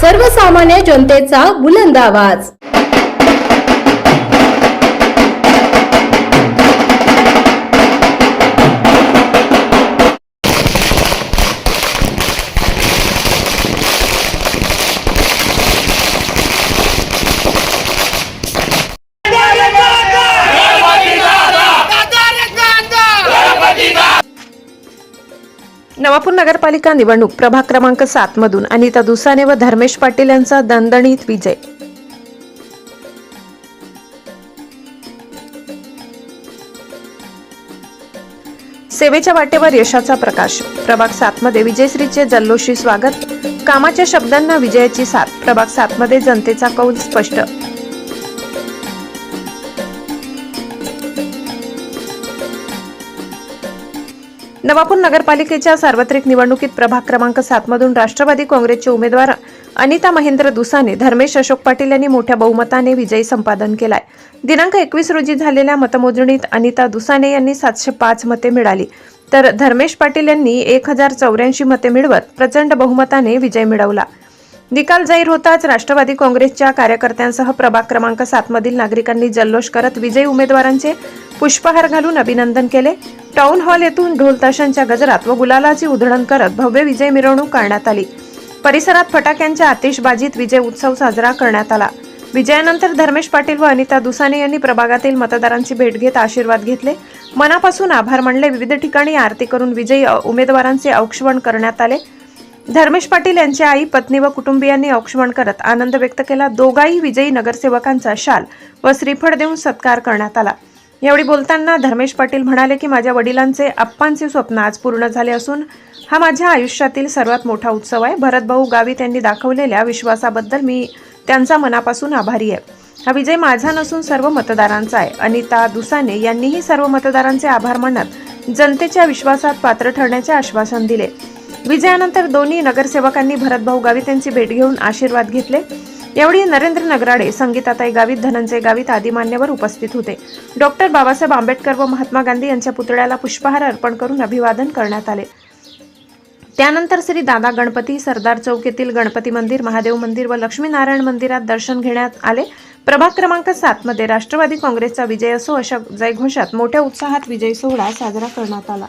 सर्वसामान्य जनतेचा बुलंद आवाज. नवापूर नगरपालिका निवडणूक प्रभाग क्रमांक सात मधून अनिता दुसाने व धर्मेश पाटील यांचा दणदणीत विजय. सेवेच्या वाटेवर यशाचा प्रकाश. प्रभाग सात मध्ये विजयश्रीचे जल्लोषी स्वागत. कामाच्या शब्दांना विजयाची साथ. प्रभाग सात मध्ये जनतेचा कौल स्पष्ट. नवापूर नगरपालिकेच्या सार्वत्रिक निवडणुकीत प्रभाग क्रमांक सात मधून राष्ट्रवादी काँग्रेसचे उमेदवार अनिता महेंद्र दुसाने धर्मेश अशोक पाटील यांनी मोठ्या बहुमताने विजयी संपादन केलाय. दिनांक एकवीस रोजी झालेल्या मतमोजणीत अनिता दुसाने यांनी सातशे पाच मते मिळाली. तर धर्मेश पाटील यांनी एक हजार चौऱ्याऐंशी मते मिळवत प्रचंड बहुमताने विजय मिळवला. निकाल जाहीर होताच राष्ट्रवादी काँग्रेसच्या कार्यकर्त्यांसह प्रभाग क्रमांक सात मधील नागरिकांनी जल्लोष करत विजयी उमेदवारांचे पुष्पहार घालून अभिनंदन केले. टाउन हॉल येथून ढोलताशांच्या गजरात व गुलालाची उधळण करत भव्य विजय मिरवणूक काढण्यात आली. परिसरात फटाक्यांच्या आतिषबाजीत विजय उत्सव साजरा करण्यात आला. विजयानंतर धर्मेश पाटील व अनिता दुसाने यांनी प्रभागातील मतदारांची भेट घेत आशीर्वाद घेतले. मनापासून आभार मानले. विविध ठिकाणी आरती करून विजयी उमेदवारांचे औक्षवण करण्यात आले. धर्मेश पाटील यांची आई पत्नी व कुटुंबियांनी औक्षवण करत आनंद व्यक्त केला. दोघाही विजयी नगरसेवकांचा शाल व श्रीफळ देऊन सत्कार करण्यात आला. यावेळी बोलताना धर्मेश पाटील म्हणाले की माझ्या वडिलांचे अप्पांचे स्वप्न आज पूर्ण झाले असून हा माझ्या आयुष्यातील सर्वात मोठा उत्सव आहे. भरतभाऊ गावित यांनी दाखवलेल्या विश्वासाबद्दल मी त्यांचा मनापासून आभारी आहे. हा विजय माझा नसून सर्व मतदारांचा आहे. अनिता दुसाने यांनीही सर्व मतदारांचे आभार मानत जनतेच्या विश्वासात पात्र ठरण्याचे आश्वासन दिले. विजयानंतर दोन्ही नगरसेवकांनी भरतभाऊ गावित यांची भेट घेऊन आशीर्वाद घेतले. यावेळी नरेंद्र नगराडे संगीताताई गावित धनंजय गावित आदी मान्यवर उपस्थित होते. डॉक्टर बाबासाहेब आंबेडकर व महात्मा गांधी यांच्या पुतळ्याला पुष्पहार अर्पण करून अभिवादन करण्यात आले. त्यानंतर श्री दादा गणपती सरदार चौक येथील गणपती मंदिर महादेव मंदिर व लक्ष्मीनारायण मंदिरात दर्शन घेण्यात आले. प्रभाग क्रमांक सात मध्ये राष्ट्रवादी काँग्रेसचा विजय असो अशा जयघोषात मोठ्या उत्साहात विजय सोहळा साजरा करण्यात आला.